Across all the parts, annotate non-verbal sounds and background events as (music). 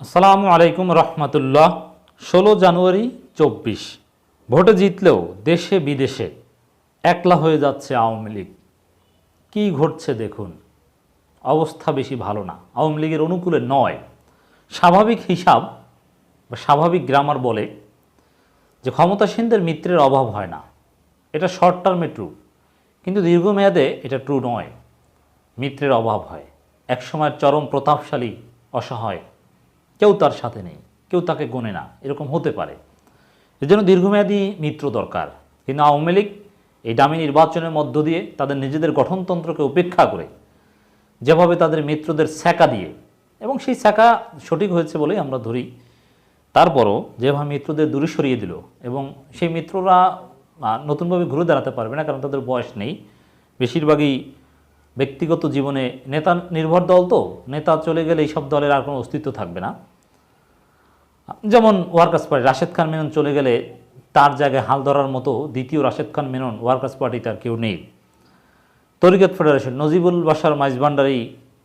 আসসালামু আলাইকুম রহমতুল্লাহ, ষোলো জানুয়ারি চব্বিশ। ভোটে জিতলেও দেশে বিদেশে একলা হয়ে যাচ্ছে আওয়ামী লীগ। কী ঘটছে দেখুন। অবস্থা বেশি ভালো না। আওয়ামী লীগের অনুকূলে নয়। স্বাভাবিক হিসাব বা স্বাভাবিক গ্রামার বলে যে ক্ষমতাসীনদের মিত্রের অভাব হয় না। এটা শর্ট টার্মে ট্রু কিন্তু দীর্ঘমেয়াদে এটা ট্রু নয়। মিত্রের অভাব হয়। একসময়ের চরম প্রতাপশালী, অসহায় কেউ তার সাথে নেই, কেউ তাকে গোনে না, এরকম হতে পারে। এজন্য দীর্ঘমেয়াদী মিত্র দরকার। কিন্তু আওয়ামী লীগ এই দামি নির্বাচনের মধ্য দিয়ে তাদের নিজেদের গঠনতন্ত্রকে উপেক্ষা করে, যেভাবে তাদের মিত্রদের স্যাকা দিয়ে, এবং সেই স্যাকা সঠিক হয়েছে বলেই আমরা ধরি। তারপরও যেভাবে মিত্রদের দূরে সরিয়ে দিল, এবং সেই মিত্ররা নতুনভাবে ঘুরে দাঁড়াতে পারবে না, কারণ তাদের বয়স নেই। বেশিরভাগই ব্যক্তিগত জীবনে নেতা নির্ভর দল তো, নেতা চলে গেলে এইসব দলের আর কোনো অস্তিত্ব থাকবে না। যেমন ওয়ার্কার্স পার্টি, রাশেদ খান মেনন চলে গেলে তার জায়গায় হাল ধরার মতো দ্বিতীয় রাশেদ খান মেনন ওয়ার্কার্স পার্টিতে আর কেউ নেই। তরিকত ফেডারেশন, নজিবুল বাসার মাইজ ভান্ডারি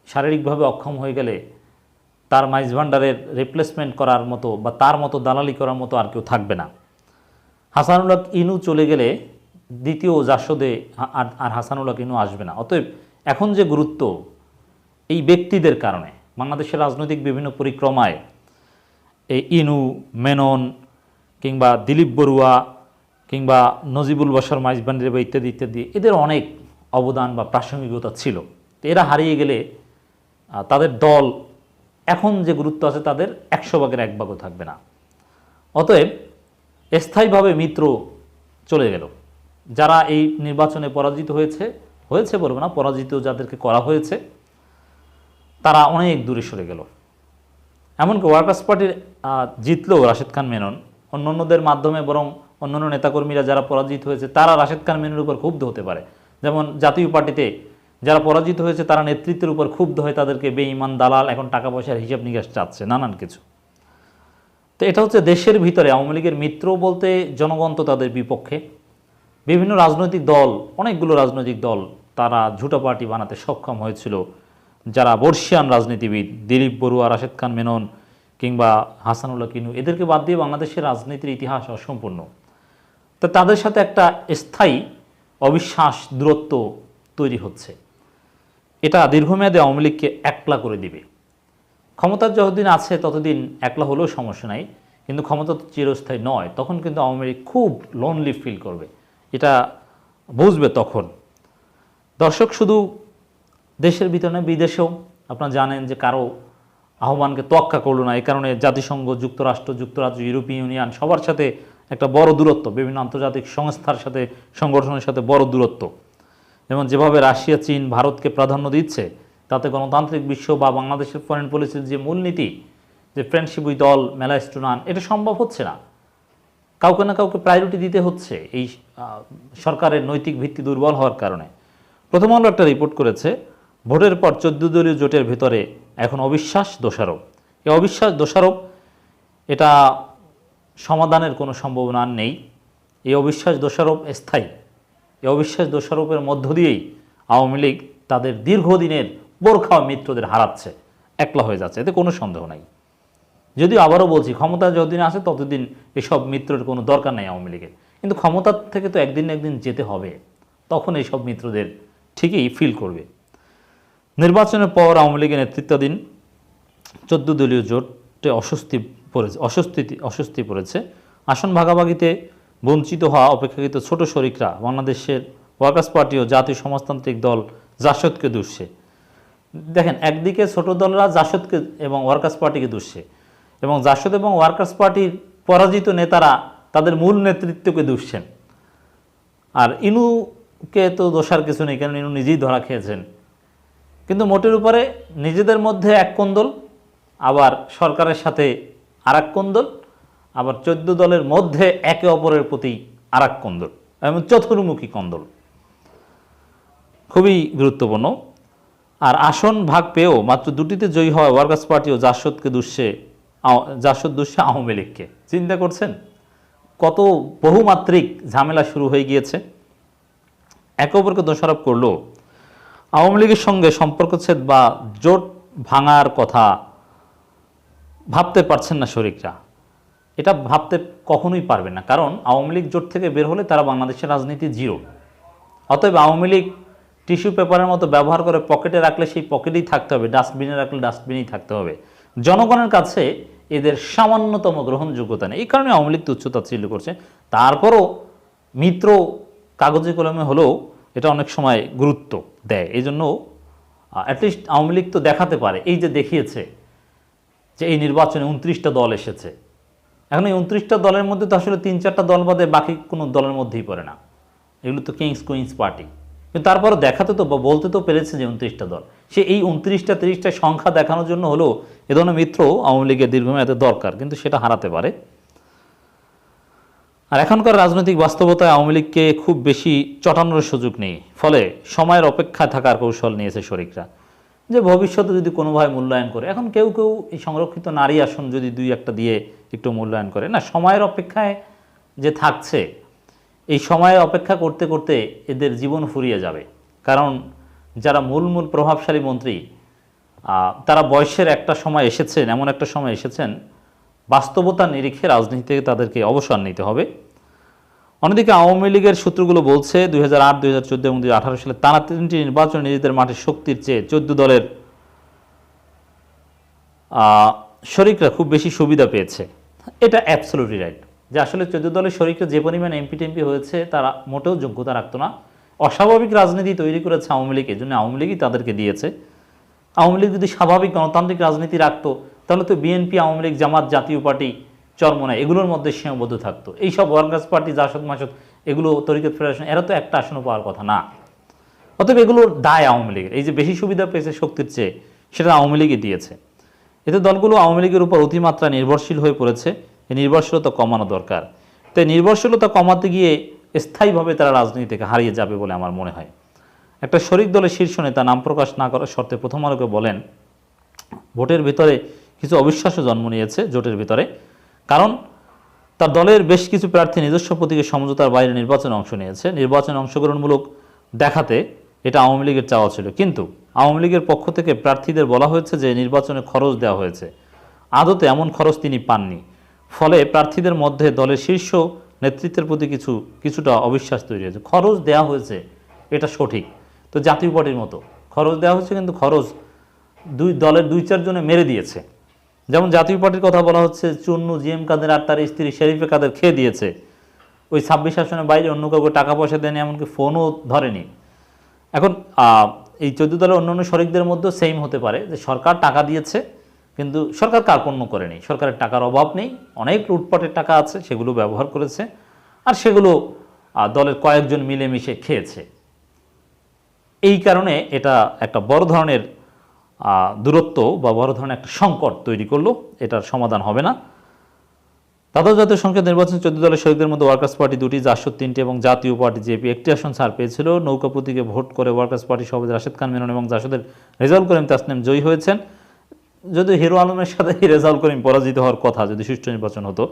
শারীরিকভাবে অক্ষম হয়ে গেলে তার মাইজ ভান্ডারের রিপ্লেসমেন্ট করার মতো বা তার মতো দালালি করার মতো আর কেউ থাকবে না। হাসানুল হক ইনু চলে গেলে দ্বিতীয় জাসদে আর আর হাসানুল ইনু আসবে না। অতএব এখন যে গুরুত্ব এই ব্যক্তিদের কারণে, বাংলাদেশের রাজনৈতিক বিভিন্ন পরিক্রমায় এই ইনু, মেনন, কিংবা দিলীপ বড়ুয়া, কিংবা নজিবুল বসার মাইজবান্ডির বা ইত্যাদি ইত্যাদি, এদের অনেক অবদান বা প্রাসঙ্গিকতা ছিল। তো এরা হারিয়ে গেলে তাদের দল এখন যে গুরুত্ব আছে, তাদের একশো ভাগের এক ভাগও থাকবে না। অতএব, স্থায়ীভাবে মিত্র চলে গেল। যারা এই নির্বাচনে পরাজিত হয়েছে হয়েছে বলব না, পরাজিত যাদেরকে করা হয়েছে, তারা অনেক দূরে সরে গেল। এমনকি ওয়ার্কার্স পার্টির জিতলেও রাশেদ খান মেনন। অন্যান্যদের মাধ্যমে বরং অন্যান্য নেতাকর্মীরা যারা পরাজিত হয়েছে, তারা রাশেদ খান মেননের উপর ক্ষুব্ধ হতে পারে। যেমন জাতীয় পার্টিতে যারা পরাজিত হয়েছে, তারা নেতৃত্বের উপর ক্ষুব্ধ হয়ে তাদেরকে বেঈমান, দালাল, এখন টাকা পয়সার হিসাব নিকাশ চাচ্ছে, নানান কিছু। তো এটা হচ্ছে দেশের ভিতরে আওয়ামী লীগের মিত্র বলতে জনগণ তো তাদের বিপক্ষে। বিভিন্ন রাজনৈতিক দল, অনেকগুলো রাজনৈতিক দল তারা ঝুটা পার্টি বানাতে সক্ষম হয়েছিল। যারা বর্ষিয়ান রাজনীতিবিদ, দিলীপ বড়ুয়া, রাশেদ খান মেনন কিংবা হাসানুল্লাহ কিনু, এদেরকে বাদ দিয়ে বাংলাদেশের রাজনীতির ইতিহাস অসম্পূর্ণ। তো তাদের সাথে একটা স্থায়ী অবিশ্বাস দূরত্ব তৈরি হচ্ছে। এটা দীর্ঘমেয়াদে আওয়ামী লীগকে একলা করে দিবে। ক্ষমতার যতদিন আছে, ততদিন একলা হলেও সমস্যা নাই, কিন্তু ক্ষমতা তো চিরস্থায়ী নয়, তখন কিন্তু আওয়ামী লীগ খুব লোনলি ফিল করবে। এটা বুঝবে তখন। দর্শক, শুধু দেশের ভিতরে বিদেশেও। আপনারা জানেন যে কারও আহ্বানকে তোয়াক্কা করল না এই কারণে জাতিসংঘ, যুক্তরাষ্ট্র, যুক্তরাজ্য, ইউরোপীয় ইউনিয়ন সবার সাথে একটা বড় দূরত্ব, বিভিন্ন আন্তর্জাতিক সংস্থার সাথে, সংগঠনের সাথে বড় দূরত্ব। এবং যেভাবে রাশিয়া, চীন, ভারতকে প্রাধান্য দিচ্ছে, তাতে গণতান্ত্রিক বিশ্ব বা বাংলাদেশের ফরেন পলিসির যে মূলনীতি, যে ফ্রেন্ডশিপ উইথ অল মেলা স্টুনান এটা সম্ভব হচ্ছে না। কাউকে না কাউকে প্রায়োরিটি দিতে হচ্ছে এই সরকারের নৈতিক ভিত্তি দুর্বল হওয়ার কারণে। প্রথম আলো একটা রিপোর্ট করেছে ভোটের পর চোদ্দ দলীয় জোটের ভেতরে এখন অবিশ্বাস দোষারোপ। এই অবিশ্বাস দোষারোপ, এটা সমাধানের কোনো সম্ভাবনা নেই। এই অবিশ্বাস দোষারোপ স্থায়ী। এই অবিশ্বাস দোষারোপের মধ্য দিয়েই আওয়ামী লীগ তাদের দীর্ঘদিনের বোরখা মিত্রদের হারাচ্ছে, একলা হয়ে যাচ্ছে, এতে কোনো সন্দেহ নাই। যদিও আবারও বলছি, ক্ষমতা যতদিন আসে ততদিন এসব মিত্রের কোনো দরকার নেই আওয়ামী লীগের। কিন্তু ক্ষমতার থেকে তো একদিন একদিন যেতে হবে। তখন এইসব মিত্রদের ঠিকই ফিল করবে। নির্বাচনের পর আওয়ামী লীগের নেতৃত্বাধীন চোদ্দ দলীয় জোটে অস্বস্তি পড়েছে, অস্বস্তি অস্বস্তি পড়েছে। আসন ভাগাভাগিতে বঞ্চিত হওয়া অপেক্ষাকৃত ছোট শরিকরা বাংলাদেশের ওয়ার্কার্স পার্টি ও জাতীয় সমাজতান্ত্রিক দল জাসদকে দুষছে দেখেন, একদিকে ছোট দলরা জাসদকে এবং ওয়ার্কার্স পার্টিকে দুষছে এবং জাসদ এবং ওয়ার্কার্স পার্টির পরাজিত নেতারা তাদের মূল নেতৃত্বকে দুষছেন আর ইনুকে তো দোষার কিছু নেই কারণ ইনু নিজেই ধরা খেয়েছেন। কিন্তু মোটের উপরে নিজেদের মধ্যে এক কোন্দল, আবার সরকারের সাথে আর এক কোন্দল, আবার চোদ্দ দলের মধ্যে একে অপরের প্রতি আর এক কোন্দল, এবং চতুর্মুখী কোন্দল। খুবই গুরুত্বপূর্ণ। আর আসন ভাগ পেয়েও মাত্র দুটিতে জয়ী হওয়া ওয়ার্কার্স পার্টি ও জাসদকে আও- জাসদ দুষছে আওয়ামী লীগকে। চিন্তা করছেন? কত বহুমাত্রিক ঝামেলা শুরু হয়ে গিয়েছে। একে অপরকে দোষারোপ করল আওয়ামী লীগের সঙ্গে সম্পর্কচ্ছেদ বা জোট ভাঙার কথা ভাবতে পারছেন না শরিকরা। এটা ভাবতে কখনোই পারবে না। কারণ আওয়ামী লীগ জোট থেকে বের হলে তারা বাংলাদেশের রাজনীতি জিরো। অতএব আওয়ামী লীগ টিস্যু পেপারের মতো ব্যবহার করে পকেটে রাখলে সেই পকেটেই থাকতে হবে, ডাস্টবিনে রাখলে ডাস্টবিনেই থাকতে হবে। জনগণের কাছে এদের সামান্যতম গ্রহণযোগ্যতা নেই। এই কারণে আওয়ামী লীগ তুচ্ছতাচ্ছিল্য করছে। তারপরও মিত্র কাগজে কলমে হলেও এটা অনেক সময় গুরুত্ব দেয়। এই জন্য অ্যাটলিস্ট আওয়ামী লীগ তো দেখাতে পারে। এই যে দেখিয়েছে যে এই নির্বাচনে উনত্রিশটা দল এসেছে। এখন এই উনত্রিশটা দলের মধ্যে তো আসলে তিন চারটা দল বাদে বাকি কোনো দলের মধ্যেই পড়ে না। এগুলো তো কিংস, কুইন্স পার্টি। কিন্তু তারপরে দেখাতে তো বা বলতে তো পেরেছে যে উনত্রিশটা দল। সে এই উনত্রিশটা, তিরিশটা সংখ্যা দেখানোর জন্য হলেও এ ধরনের মিত্র আওয়ামী লীগের দীর্ঘমেয়াদে দরকার, কিন্তু সেটা হারাতে পারে। আর এখনকার রাজনৈতিক বাস্তবতায় আওয়ামী লীগকে খুব বেশি চটানোর সুযোগ নেই। ফলে সময়ের অপেক্ষায় থাকার কৌশল নিয়েছে শরিকরা। যে ভবিষ্যতে যদি কোনোভাবে মূল্যায়ন করে, এখন কেউ কেউ এই সংরক্ষিত নারী আসন যদি দুই একটা দিয়ে একটু মূল্যায়ন করে, না, সময়ের অপেক্ষায় যে থাকছে, এই সময়ের অপেক্ষা করতে করতে এদের জীবন ফুরিয়ে যাবে। কারণ যারা মূল মূল প্রভাবশালী মন্ত্রী তারা বয়সের একটা সময় এসেছেন, এমন একটা সময় এসেছেন বাস্তবতার নিরিখে রাজনীতি থেকে তাদেরকে অবসর নিতে হবে। অন্যদিকে আওয়ামী লীগের সূত্রগুলো বলছে, দুই হাজার আট, দুই হাজার চোদ্দ এবং দুই আঠারো সালে টানা তিনটি নির্বাচন নিজেদের মাঠে শক্তির চেয়ে চোদ্দ দলের শরিকরা খুব বেশি সুবিধা পেয়েছে। এটা অ্যাবসোলুটলি রাইট যে আসলে চোদ্দ দলের শরিকরা যে পরিমাণ এমপি টেমপি হয়েছে, তারা মোটেও যোগ্যতা রাখতো না। অস্বাভাবিক রাজনীতি তৈরি করেছে আওয়ামী লীগ এই জন্য আওয়ামী লীগই তাদেরকে দিয়েছে। আওয়ামী লীগ যদি স্বাভাবিক গণতান্ত্রিক রাজনীতি রাখতো তাহলে তো বিএনপি আওয়ামী লীগ, জামাত, জাতীয় পার্টি চরমনায় এগুলোর মধ্যে সীমাবদ্ধ থাকতো। এইসব ওয়ার্কার্স পার্টি, জাসদ, মাসদ, এগুলো তরিকত ফেডারেশন, এরা তো একটা আসনও পাওয়ার কথা না। অতএব এগুলোর দায় আওয়ামী লীগের। এই যে বেশি সুবিধা পেয়েছে শক্তির চেয়ে, সেটা আওয়ামী লীগই দিয়েছে। এতে দলগুলো আওয়ামী লীগের উপর অতিমাত্রা নির্ভরশীল হয়ে পড়েছে। এই নির্ভরশীলতা কমানো দরকার। তো এই নির্ভরশীলতা কমাতে গিয়ে স্থায়ীভাবে তারা রাজনীতি থেকে হারিয়ে যাবে বলে আমার মনে হয়। একটা শরিক দলের শীর্ষ নেতা নাম প্রকাশ না করার শর্তে প্রথম আলোকে বলেন, ভোটের ভিতরে কিছু অবিশ্বাসও জন্ম নিয়েছে জোটের ভিতরে। কারণ তার দলের বেশ কিছু প্রার্থী নিজস্ব প্রতীকের সমঝোতার বাইরে নির্বাচনে অংশ নিয়েছে। নির্বাচনে অংশগ্রহণমূলক দেখাতে এটা আওয়ামী লীগের চাওয়া ছিল। কিন্তু আওয়ামী লীগের পক্ষ থেকে প্রার্থীদের বলা হয়েছে যে নির্বাচনে খরচ দেওয়া হয়েছে। আদতে এমন খরচ তিনি পাননি। ফলে প্রার্থীদের মধ্যে দলের শীর্ষ নেতৃত্বের প্রতি কিছু, কিছুটা অবিশ্বাস তৈরি হয়েছে। খরচ দেওয়া হয়েছে, এটা সঠিক। তো জাতীয় পার্টির মতো। খরচ দেওয়া হয়েছে কিন্তু খরচ দুই, দলের দুই চারজনে মেরে দিয়েছে। যেমন জাতীয় পার্টির কথা বলা হচ্ছে, চুন্নু জি এম কাদের আর তার স্ত্রী শেরিফে কাদের খেয়ে দিয়েছে। ওই ছাব্বিশ আসনের বাইরে অন্য কাউকে টাকা পয়সা দেয়নি, এমনকি ফোনও ধরেনি। এখন এই চোদ্দ দলের অন্যান্য শরিকদের মধ্যেও সেম হতে পারে যে সরকার টাকা দিয়েছে, কিন্তু সরকার কার্পণ্য করেনি। সরকারের টাকার অভাব নেই, অনেক লুটপাটের টাকা আছে, সেগুলো ব্যবহার করেছে, আর সেগুলো দলের কয়েকজন মিলেমিশে খেয়েছে। এই কারণে এটা একটা বড় ধরনের দূরত্ব বা বড় ধরনের একটা সংকট তৈরি করল, এটার সমাধান হবে না। দ্বাদশ জাতীয় সংসদ নির্বাচন চোদ্দ দলের শহীদদের মধ্যে ওয়ার্কার্স পার্টি দুটি, জাসদ তিনটি এবং জাতীয় পার্টি জেপি। একটি আসন ছাড় পেয়েছিল, নৌকা প্রতীকে ভোট করে ওয়ার্কার্স পার্টি সভাপতি রাশেদ খান মেনন এবং জাসদের রেজাউল করিম তাসনিম জয়ী হয়েছেন। যদি হিরো আলমের সাথে (laughs) রেজাউল করিম পরাজিত হওয়ার কথা যদি সুষ্ঠু নির্বাচন হতো,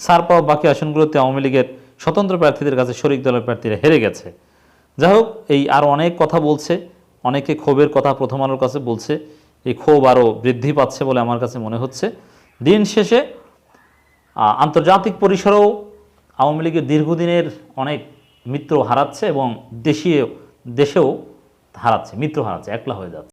ছাড় পাওয়া বাকি আসনগুলোতে আওয়ামী লীগের স্বতন্ত্র প্রার্থীদের কাছে শরিক দলের প্রার্থীরা হেরে গেছে। যাই হোক, এই আরও অনেক কথা বলছে। অনেকে ক্ষোভের কথা প্রথম আলোর কাছে বলছে, এই ক্ষোভ আরও বৃদ্ধি পাচ্ছে বলে আমার কাছে মনে হচ্ছে। দিন শেষে আন্তর্জাতিক পরিসরেও আওয়ামী লীগের দীর্ঘদিনের অনেক মিত্র হারাচ্ছে এবং দেশীয় দেশেও হারাচ্ছে, মিত্র হারাচ্ছে, একলা হয়ে যাচ্ছে।